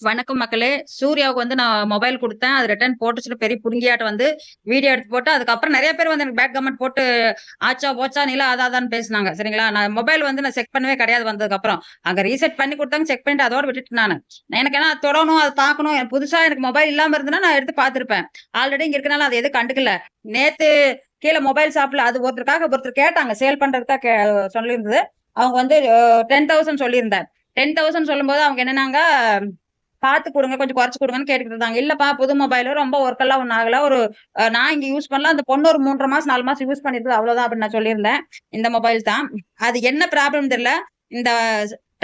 வணக்கம் மக்களே. சூர்யாவுக்கு வந்து நான் மொபைல் கொடுத்தேன். அது ரிட்டர்ன் போட்டுச்சுட்டு பெரிய புடுங்கியாட்ட வந்து வீடியோ எடுத்து போட்டு அதுக்கப்புறம் நிறைய பேர் வந்து எனக்கு பேக் கமெண்ட் போட்டு ஆச்சா போச்சா நிலா அதாதான்னு பேசினாங்க. சரிங்களா? நான் மொபைல் வந்து நான் செக் பண்ணவே கிடையாது வந்ததுக்கு அப்புறம் அங்க ரீசெட் பண்ணி கொடுத்தாங்க செக் பண்ணிட்டு அதோட விட்டுட்டு நான். எனக்கு என்ன தொடணும் அதை பார்க்கணும் எனக்கு புதுசா எனக்கு மொபைல் இல்லாம இருந்ததுன்னா நான் எடுத்து பார்த்துருப்பேன். ஆல்ரெடி இங்க இருக்கனால அது எதுவும் கண்டுக்கல. நேத்து கீழே மொபைல் ஷாப்ல அது ஒருத்தருக்காக ஒருத்தர் கேட்டாங்க. சேல் பண்றதுக்காக கே- சொல்லியிருந்தது. அவங்க வந்து டென் தௌசண்ட் சொல்லியிருந்தேன் டென் தௌசண்ட் சொல்லும்போது அவங்க என்னன்னாங்க பார்த்து கொடுங்க கொஞ்சம் குறைச்சு கொடுங்கன்னு கேட்டுக்கிட்டு இருந்தாங்க. இல்லப்பா புது மொபைல் ரொம்ப ஒர்க் எல்லாம் ஒன்றும் ஆகல. ஒரு நான் இங்க யூஸ் பண்ணலாம் அந்த பொண்ணு ஒரு மூன்றரை மாசம் நாலு மாசம் யூஸ் பண்ணிட்டு அவ்வளவுதான் அப்படின்னு நான் சொல்லியிருந்தேன். இந்த மொபைல் தான். அது என்ன ப்ராப்ளம் தெரியல. இந்த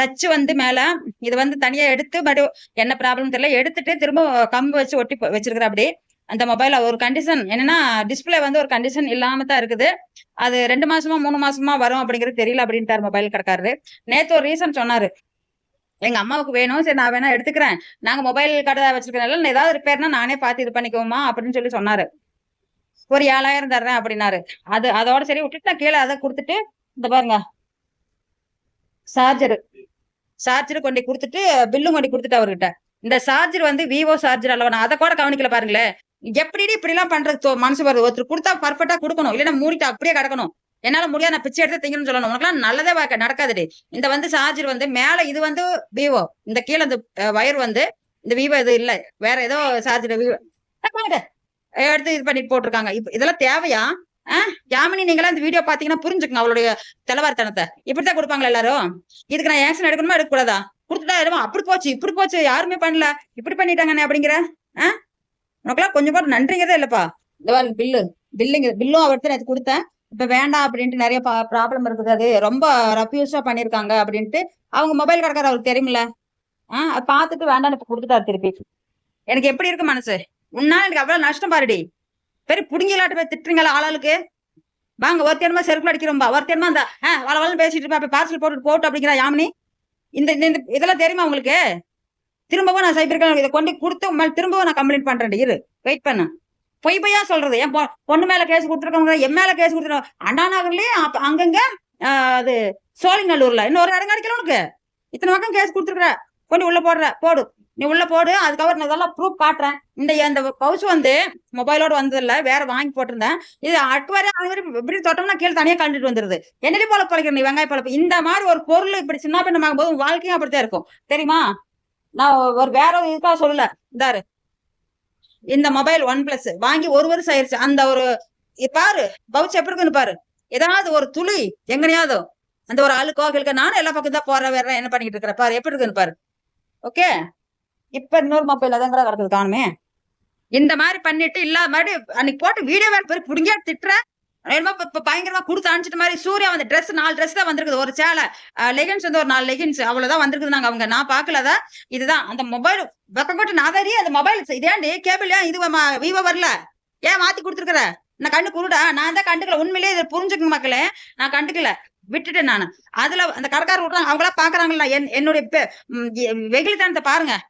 டச் வந்து மேல இது வந்து தனியா எடுத்து மறுபடியும் என்ன ப்ராப்ளம் தெரியல. எடுத்துட்டு திரும்ப கம்பு வச்சு ஒட்டி வச்சிருக்கிற அப்படி அந்த மொபைல் ஒரு கண்டிஷன் என்னன்னா டிஸ்பிளே வந்து ஒரு கண்டிஷன் இல்லாம தான் இருக்குது. அது ரெண்டு மாசமா மூணு மாசமா வரும் அப்படிங்கிறது தெரியல அப்படின்ட்டார் மொபைல் கிடக்காரு நேத்து ஒரு ரீசன் சொன்னாரு. எங்க அம்மாவுக்கு வேணும் சரி நான் வேணா எடுத்துக்கிறேன். நாங்க மொபைல் கடை வச்சிருக்கனால ஏதாவது ரிப்பேர்னா நானே பார்த்து இது பண்ணிக்கோமா அப்படின்னு சொல்லி சொன்னாரு. ஒரு ஏழாயிரம் தர்றேன் அப்படின்னாரு. அது அதோட சரி விட்டுட்டு நான் கீழே அதை கொடுத்துட்டு இந்த பாருங்க சார்ஜரு சார்ஜர் கொண்டு கொடுத்துட்டு பில்லும் கொண்டு கொடுத்துட்டு அவர்கிட்ட. இந்த சார்ஜர் வந்து விவோ சார்ஜர் அல்லவா? நான் அதை கூட கவனிக்கல பாருங்களேன். எப்படி இப்படி எல்லாம் பண்றது மனசு வருது. ஒருத்தர் கொடுத்தா பர்ஃபெக்டா கொடுக்கணும். இல்லைன்னா மூடிட்டு அப்படியே கிடக்கணும். என்னால முடியாது நான் பிச்சை எடுத்து திங்கணும்னு சொல்லணும். உனக்குலாம் நல்லதே வாக்க நடக்காதுடி. இந்த வந்து சார்ஜர் வந்து மேல இது வந்து விவோ. இந்த கீழே இந்த வயர் வந்து இந்த விவோ இது இல்ல. வேற ஏதோ சார்ஜர் விவோ. எடுத்து இது பண்ணிட்டு போட்டிருக்காங்க. இப்ப இதெல்லாம் தேவையா? ஆஹ் யாமினி நீங்களாம் இந்த வீடியோ பாத்தீங்கன்னா புரிஞ்சுக்கங்க அவளுடைய தெலவார்த்தனத்தை இப்படித்தான் கொடுப்பாங்களா எல்லாரும்? இதுக்கு நான் ஆக்ஷன் எடுக்கணுமா எடுக்கக்கூடாதா? கொடுத்துட்டா என்னமோ அப்படி போச்சு இப்படி போச்சு. யாருமே பண்ணல. இப்படி பண்ணிட்டாங்கண்ணே அப்படிங்கிற? ஆஹ் உனக்கெல்லாம் கொஞ்சம் கூட நன்றிங்கிறதே இல்லப்பா. இந்த பில்லு. பில்லுங்க பில்லும் அவர்கிட்ட நான் கொடுத்தேன். இப்ப வேண்டாம் அப்படின்ட்டு நிறைய ப்ராப்ளம் இருக்குது. அது ரொம்ப ரப்யூஸா பண்ணிருக்காங்க அப்படின்ட்டு அவங்க மொபைல் கடைக்கார அவருக்கு தெரியுமில்ல ஆஹ் அது பார்த்துட்டு வேண்டாம்னு இப்ப கொடுத்துட்டாரு திருப்பி. எனக்கு எப்படி இருக்கு மனசு? உன்னால எனக்கு அவ்வளவு நஷ்டம் பாருடி. பெரிய புடுங்கிலாட்டு போய் திட்டுறீங்களா ஆளாளுக்கு? வாங்க ஒருத்தனமா செருப்பு அடிக்கிறோம்பா. ஒருத்தனமா அந்த ஆஹ் வள வளன்னு பேசிட்டு இருப்பா. பார்சல் போட்டுட்டு போட்டு அப்படிங்கிறா யாமினி. இந்த இந்த- இதெல்லாம் தெரியுமா உங்களுக்கு? திரும்பவும் நான் சைபர் இதை கொண்டு கொடுத்து உன் திரும்பவும் நான் கம்ப்ளைண்ட் பண்றேன் இரு வெயிட் பண்ணு. பொய் பொய்யா சொல்றது? என் பொண்ணு மேல கேஸ் கொடுத்துருக்கவங்க என் மேல கேஸ் கொடுத்துருக்கோம் அண்ணா நகர்லயே அங்கங்க அது சோழிநல்லூர்ல இன்னொரு இடம் கிடைக்கல உனக்கு? இத்தனை பக்கம் கேஸ் கொடுத்துருக்குற. கொண்டு உள்ள போடுற போடு. நீ உள்ள போடு அதுக்கப்புறம் நான் இதெல்லாம் ப்ரூஃப் காட்டுறேன். இந்த இந்த பவுச் வந்து மொபைலோட வந்ததில்ல வேற வாங்கி போட்டிருந்தேன். இது அட்டுவாரி அது இப்படி தொட்டோம்னா கீழே தனியாக கண்டுட்டு வந்துருது. என்னடி போல பழக்கிற நீ வெங்காய பழப்பு? இந்த மாதிரி ஒரு பொருள் இப்படி சின்ன பின்னமாகும் போது வாழ்க்கையும் அப்படித்தான் இருக்கும். தெரியுமா? நான் ஒரு வேற ஒரு இதுக்காக சொல்லல. இந்தாரு. இந்த மொபைல் ஒன் பிளஸ் வாங்கி ஒரு வருஷம் ஆயிருச்சு. அந்த ஒரு பாரு பவுச் எப்படி இருக்குன்னு பாரு. ஏதாவது ஒரு துளி எங்கனையாவது அந்த ஒரு அழுக்கோ கிழக்க நானும் எல்லா பக்கம் தான் போற வேற என்ன பண்ணிட்டு இருக்கிற பாரு. எப்படி இருக்குன்னு பாரு. ஓகே இப்ப இன்னொரு மொபைல் அதான் கிடக்குது. காணுமே. இந்த மாதிரி பண்ணிட்டு இல்லாத மாதிரி அன்னைக்கு போட்டு வீடியோ வேற பேர் புடுங்கியா திட்டுற. பயங்கரமா கொடுத்து அனுப்பிச்சிட்ட மாதிரி சூர்யா வந்து ட்ரெஸ் நாலு ட்ரெஸ் தான் வந்திருக்குது. ஒரு சேலை லெகின்ஸ் வந்து ஒரு நாலு லெகின்ஸ் அவ்வளவுதான் வந்திருக்குது நாங்க. அவங்க நான் பாக்கலதா இதுதான். அந்த மொபைல் பக்கம் போட்டு நான் நாதாரி அந்த மொபைல் இதேண்டி கேபிள் ஏன் இது விவோ வரல? ஏன் மாத்தி கொடுத்துருக்குற? நான் கண்ணு குருடா? நான் தான் கண்டுக்கல. உண்மையிலேயே இதை புரிஞ்சுக்க மக்களே. நான் கண்டுக்கல. விட்டுட்டேன் நான். அதுல அந்த கடற்கார விட்றாங்க அவங்களா பாக்குறாங்களா என் என்னுடைய பெ- வெகுளித்தனத்தை பாருங்க.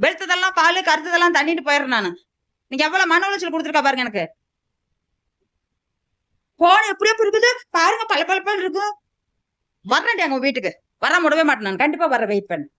வெளுத்ததெல்லாம் பால் கருத்ததெல்லாம் தண்ணிட்டு போயிடுறேன் நான். நீங்க எவ்வளவு மன உளைச்சல் கொடுத்துருக்கா பாருங்க எனக்கு. போன எப்படியோ இருக்குது பாருங்க பல பல பல இருக்கு. வர்றேன்டி அவங்க வீட்டுக்கு. வர முடியவே மாட்டேன் நான். கண்டிப்பா வர வெயிட் பண்ணு.